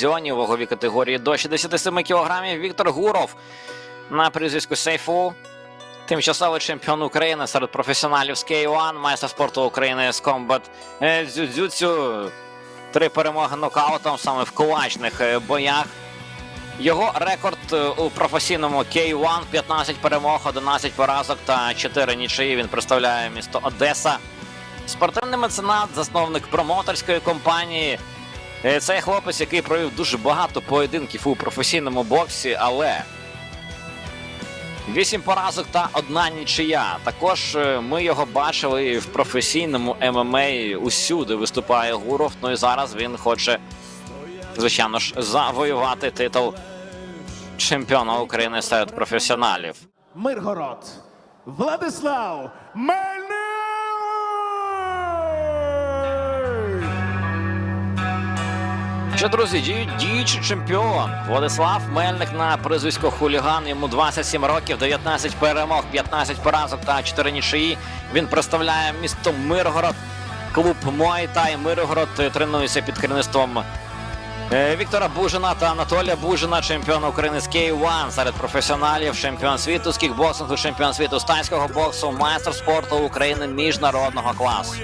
дивізіоні у ваговій категорії до 67 кг Віктор Гуров на прізвиську Сейфу. Тимчасовий чемпіон України серед професіоналів з K1, майстер спорту України з комбат е, дзюдзюцю. Три перемоги нокаутом саме в кулачних е, боях. Його рекорд е, у професійному K1 – 15 перемог, 11 поразок та 4 нічиї. Він представляє місто Одеса. Спортивний меценат, засновник промоторської компанії. Е, Цей хлопець, який провів дуже багато поєдинків у професійному боксі, але вісім поразок та одна нічия. Також е, ми його бачили в професійному ММА. Усюди виступає Гуров. Ну і зараз він хоче, звичайно ж, завоювати титул чемпіона України серед професіоналів. Миргород. Владислав Мельник! Що, друзі, діючий чемпіон Владислав Мельник на прізвисько хуліган. Йому 27 років, 19 перемог, 15 поразок та 4 нічиї. Він представляє місто Миргород. Клуб Муай Тай Миргород тренується під керівництвом е, Віктора Бужина та Анатолія Бужина, чемпіон України з K1 серед професіоналів, чемпіон світу з кікбоксингу, чемпіон світу з тайського боксу, майстер спорту України міжнародного класу.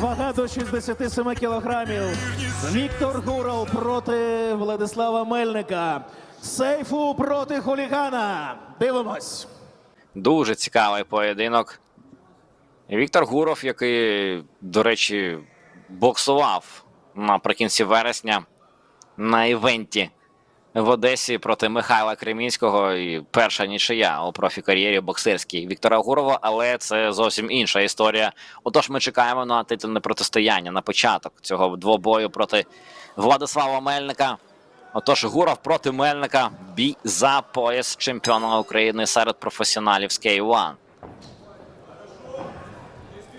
Вага до 67 кілограмів. Віктор Гуров проти Владислава Мельника. Сейфу проти хулігана. Дивимось. Дуже цікавий поєдинок. Віктор Гуров, який, до речі, боксував наприкінці вересня на івенті в Одесі проти Михайла Кремінського. І перша нічия у профі-кар'єрі боксерській Віктора Гурова, але це зовсім інша історія. Отож, ми чекаємо на титульне протистояння на початок цього двобою проти Владислава Мельника. Отож, Гуров проти Мельника. Бій за пояс чемпіона України серед професіоналів з K1.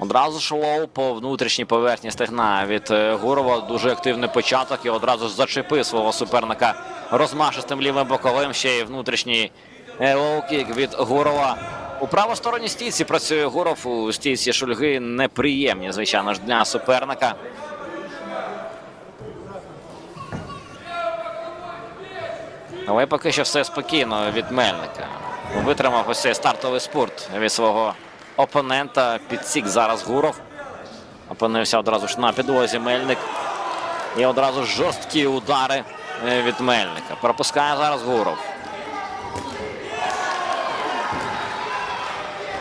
Одразу ж по внутрішній поверхні стегна від е, Гурова. Дуже активний початок і одразу зачепив свого суперника розмашистим лівим боковим. Ще й внутрішній е, лоу-кік від Гурова. У правосторонній стійці працює Гуров. У стійці шульги неприємні, звичайно ж, для суперника. Але поки що все спокійно від Мельника. Витримав ось цей стартовий спорт від свого опонента. Підсік зараз Гуров. Опинився одразу ж на підлозі Мельник. І одразу жорсткі удари е, від Мельника. Пропускає зараз Гуров.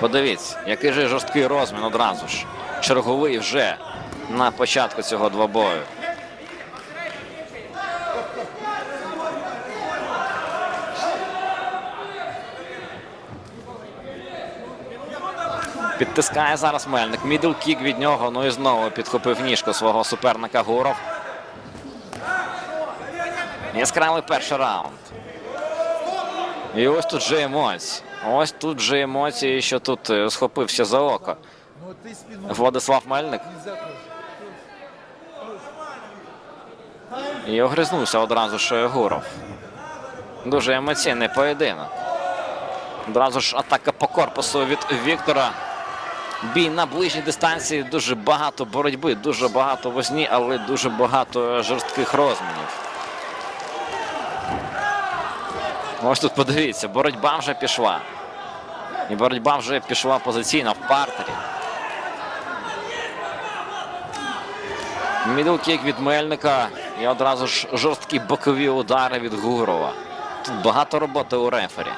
Подивіться, який же жорсткий розмін одразу ж. Черговий вже на початку цього двобою. Підтискає зараз Мельник. Мідл кік від нього. Ну і знову підхопив ніжку свого суперника Гуров. Яскравий перший раунд. І ось тут же емоції. Ось тут же емоції, що тут е, схопився за око. Владислав Мельник. І огризнувся одразу ж Гуров. Дуже емоційний поєдинок. Одразу ж атака по корпусу від Віктора. Бій на ближній дистанції. Дуже багато боротьби, дуже багато возні, але дуже багато жорстких розмінів. Ось тут подивіться, боротьба вже пішла. І боротьба вже пішла позиційно в партері. Мідл-кік від Мельника. І одразу ж жорсткі бокові удари від Гурова. Тут багато роботи у рефері.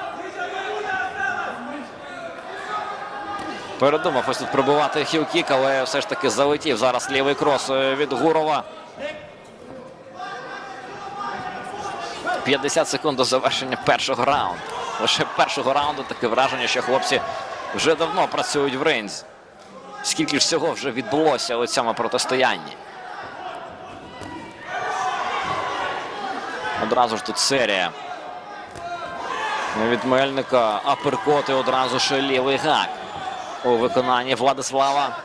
Передумав ось тут пробувати хіл-кік, але все ж таки залетів зараз лівий крос е, від Гурова. 50 секунд до завершення першого раунду. Лише першого раунду таке враження, що хлопці вже давно працюють в ринзі. Скільки ж всього вже відбулося у цьому протистоянні. Одразу ж тут серія. Від Мельника аперкоти одразу ж лівий гак у виконанні Владислава.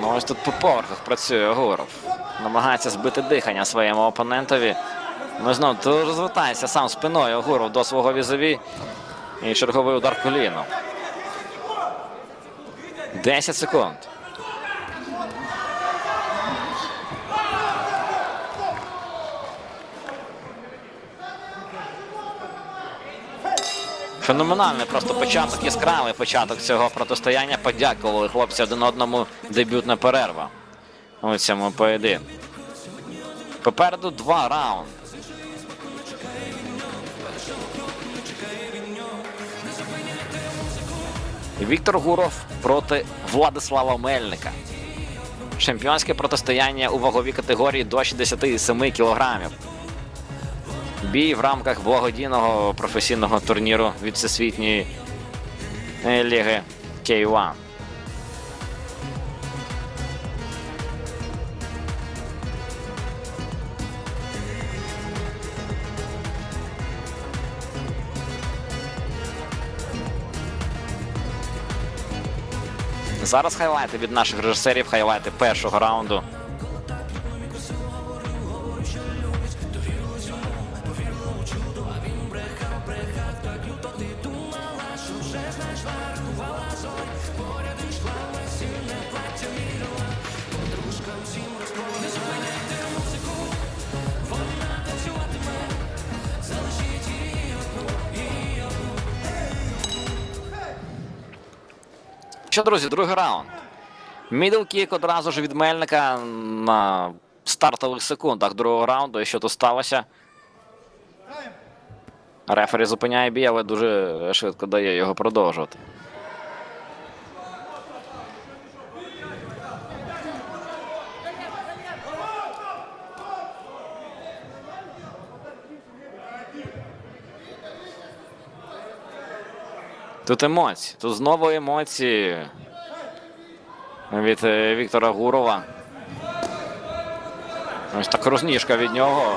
Ну ось тут по поверхах працює Гуров. Намагається збити дихання своєму опонентові. Ну знову тут розвертається сам спиною Гуров до свого візові. І черговий удар коліном. 10 секунд. Феноменальний просто початок, яскравий початок цього протистояння. Подякували хлопці один одному дебютна перерва у цьому поєдинку. Попереду два раунди. Віктор Гуров проти Владислава Мельника. Чемпіонське протистояння у ваговій категорії до 67 кілограмів. Бій в рамках благодійного професійного турніру від Всесвітньої е, ліги K1. Зараз хайлайти від наших режисерів, хайлайти першого раунду. Що, друзі, другий раунд. Мідлкік одразу ж від Мельника на стартових секундах другого раунду. І що тут сталося? Рефері зупиняє бій, але дуже швидко дає його продовжувати. Тут емоції. Тут знову емоції від е, Віктора Гурова. Ось так розніжка від нього.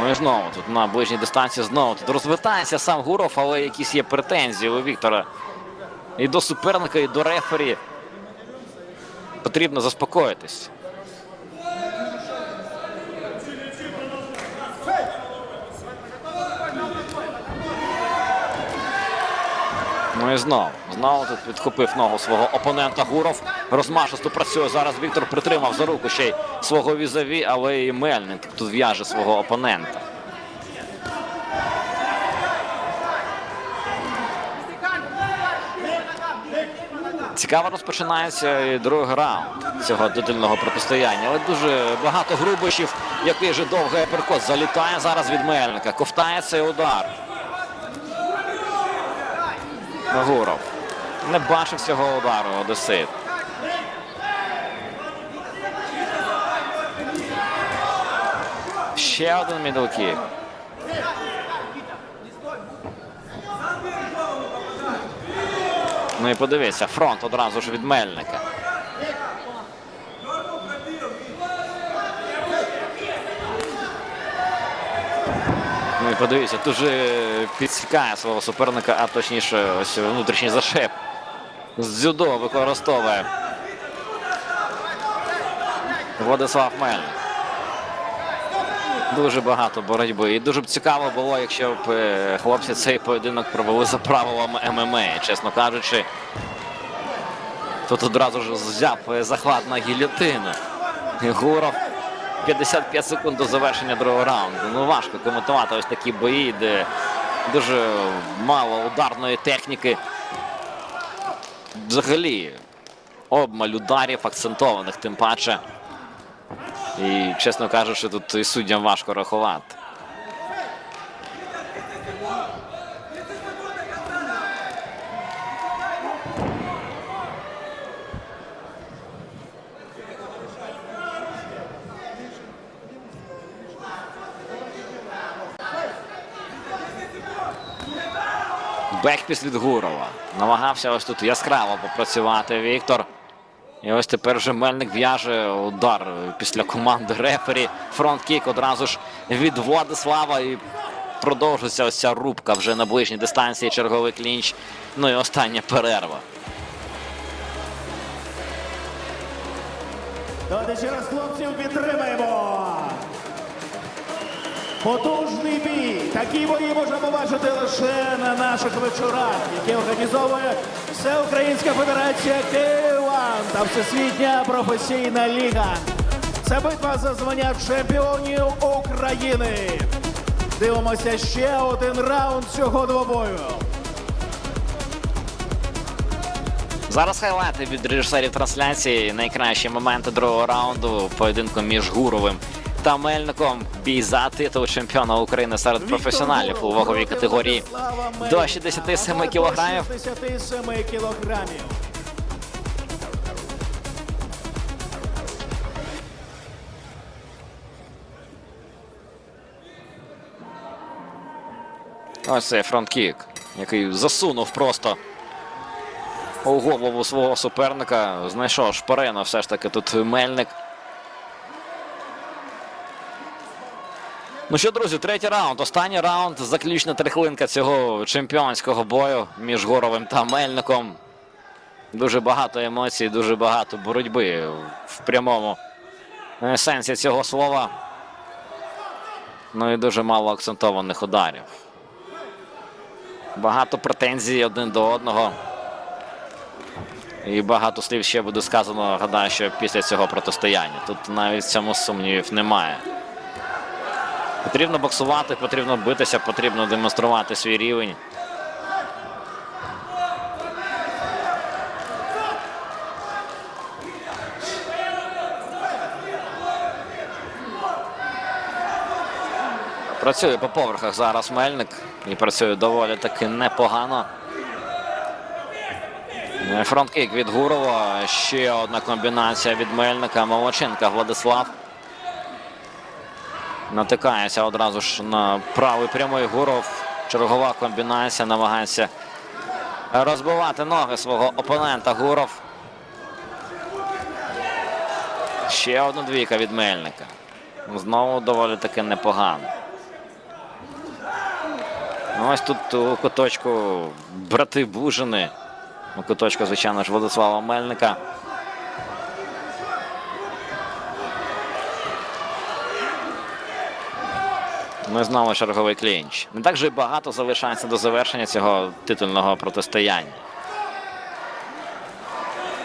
Ну і знову тут на ближній дистанції знову тут розвертається сам Гуров, але якісь є претензії у Віктора. І до суперника, і до рефері. Потрібно заспокоїтись. Ну і знову. Знову тут підхопив ногу свого опонента Гуров. Розмашисто працює. Зараз Віктор притримав за руку ще й свого візаві, але і Мельник тут в'яже свого опонента. Цікаво розпочинається і другий раунд цього додільного протистояння. Але дуже багато грубищів, який же довгий аперкот залітає зараз від Мельника. Ковтає цей удар. Гуров. Не бачив цього удару Одесит. Ще один мідлкік. Ну і подивися, фронт одразу ж від Мельника. Ну і подивіться, тут же підсікає свого суперника, а точніше, ось внутрішній зашеп. З дзюдо використовує Владислав Мельник. Дуже багато боротьби. І дуже б цікаво було, якщо б е, хлопці цей поєдинок провели за правилами ММА, чесно кажучи. Тут одразу ж взяв е, захват на гілятину. Гуров 55 секунд до завершення другого раунду. Ну важко коментувати ось такі бої, де дуже мало ударної техніки. Взагалі, обмаль ударів акцентованих, тим паче. І, чесно кажучи, тут і суддям важко рахувати. Бекпіс від Гурова. Намагався ось тут яскраво попрацювати Віктор. І ось тепер вже Мельник в'яже удар після команди рефері. Фронт-кік одразу ж від Владислава. І продовжується ось ця рубка вже на ближній дистанції. Черговий клінч. Ну і остання перерва. Давайте ще раз хлопців підтримаємо. Потужний бій. Такі бої можна побачити лише на наших вечорах, які організовує Всеукраїнська Федерація Київан та Всесвітня професійна ліга. Це битва за звання чемпіонів України. Дивимося ще один раунд цього двобою. Зараз хайлайти від режисерів трансляції. Найкращі моменти другого раунду поєдинку між Гуровим та Мельником. Бій за титул чемпіона України серед професіоналів у ваговій категорії до 67 кілограмів. До 67 кілограмів. Ось цей фронт-кік, який засунув просто у голову свого суперника. Знайшов шпарину все ж таки тут Мельник. Ну що, друзі, третій раунд. Останній раунд. Заключна трихлинка цього чемпіонського бою між Горовим та Мельником. Дуже багато емоцій, дуже багато боротьби в прямому е, сенсі цього слова. Ну і дуже мало акцентованих ударів. Багато претензій один до одного. І багато слів ще буде сказано. Гадаю, що після цього протистояння. Тут навіть цьому сумнівів немає. Потрібно боксувати, потрібно битися, потрібно демонструвати свій рівень. Працює по поверхах зараз Мельник і працює доволі таки непогано. Фронт-кік від Гурова. Ще одна комбінація від Мельника. Молоченка Владислав. Натикається одразу ж на правий прямий Гуров. Чергова комбінація. Намагається розбивати ноги свого опонента Гуров. Ще одна двійка від Мельника. Знову доволі таки непогано. Ну, ось тут у куточку брати Бужини. У куточку, звичайно ж, Владислава Мельника. І знову черговий клінч. Не так же й багато залишається до завершення цього титульного протистояння.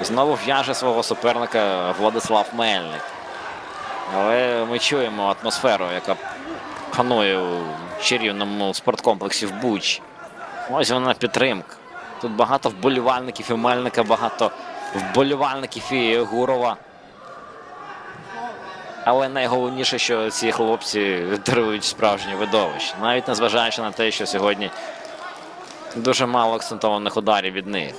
Знову в'яже свого суперника Владислав Мельник. Але ми чуємо атмосферу, яка панує у чарівному спорткомплексі в Буч. Ось вона підтримка. Тут багато вболівальників і Мельника, багато вболівальників і Гурова. Але найголовніше, що ці хлопці дарують справжнє видовище. Навіть незважаючи на те, що сьогодні дуже мало акцентованих ударів від них.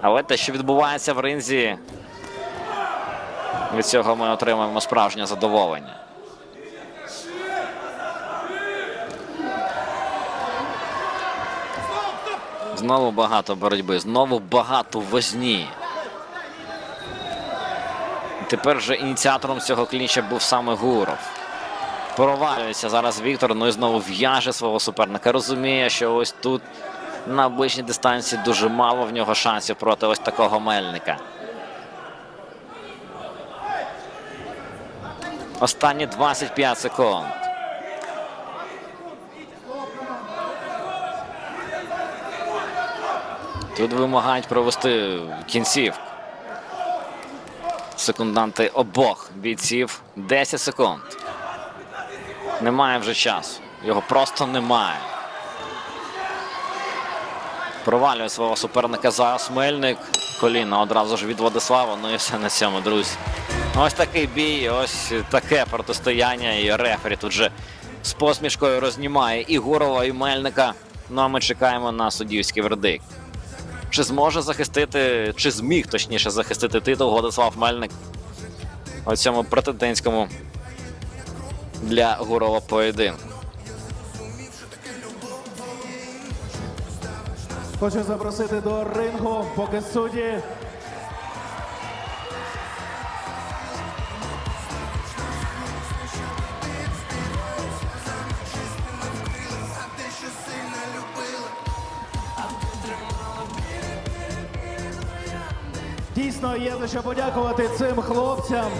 Але те, що відбувається в ринзі, від цього ми отримаємо справжнє задоволення. Знову багато боротьби, знову багато возні. Тепер вже ініціатором цього клінча був саме Гуров. Провалюється зараз Віктор, ну і знову в'яже свого суперника. Розуміє, що ось тут на ближній дистанції дуже мало в нього шансів проти ось такого мельника. Останні 25 секунд. Тут вимагають провести кінцівку. Секунданти обох бійців 10 секунд. Немає вже часу. Його просто немає. Провалює свого суперника зараз Мельник. Коліна одразу ж від Владислава. Ну і все на цьому, друзі. Ось такий бій, ось таке протистояння. І рефері тут же з посмішкою рознімає і Гурова, і Мельника. Ну а ми чекаємо на суддівський вердикт. Чи зможе захистити, чи зміг точніше захистити титул Владислав Мельник у цьому претендентському для Гурова поєдинку? Хочу запросити до рингу, поки судді. Дійсно, є за що подякувати цим хлопцям.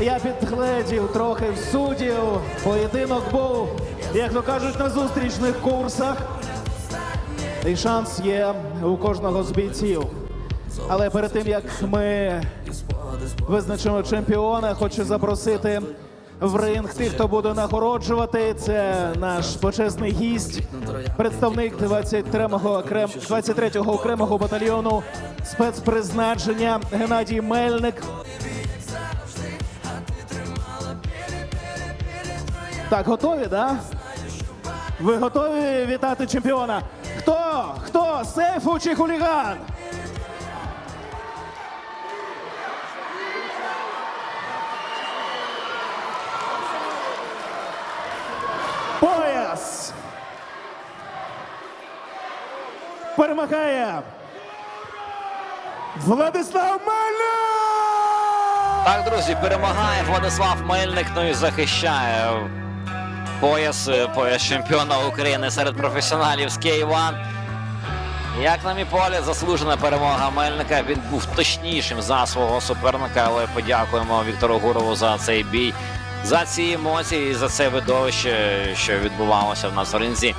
Я підгледів трохи в суддів. Поєдинок був, як то кажуть, на зустрічних курсах. І шанс є у кожного з бійців. Але перед тим як ми визначимо чемпіона, хочу запросити в ринг тих, хто буде нагороджувати. Це наш почесний гість, представник 23-го окрем... 23-го окремого батальйону спецпризначення Геннадій Мельник. Так, готові, да? Ви готові вітати чемпіона? Хто? Хто? Сейфу чи хуліган? Перемагає Владислав Мельник! Так, друзі, перемагає Владислав Мельник, ну і захищає пояс, е, пояс чемпіона України серед професіоналів з K1. Як на мій погляд, заслужена перемога Мельника. Він був точнішим за свого суперника, але подякуємо Віктору Гурову за цей бій, за ці емоції, і за це видовище, що відбувалося в нас в ринзі.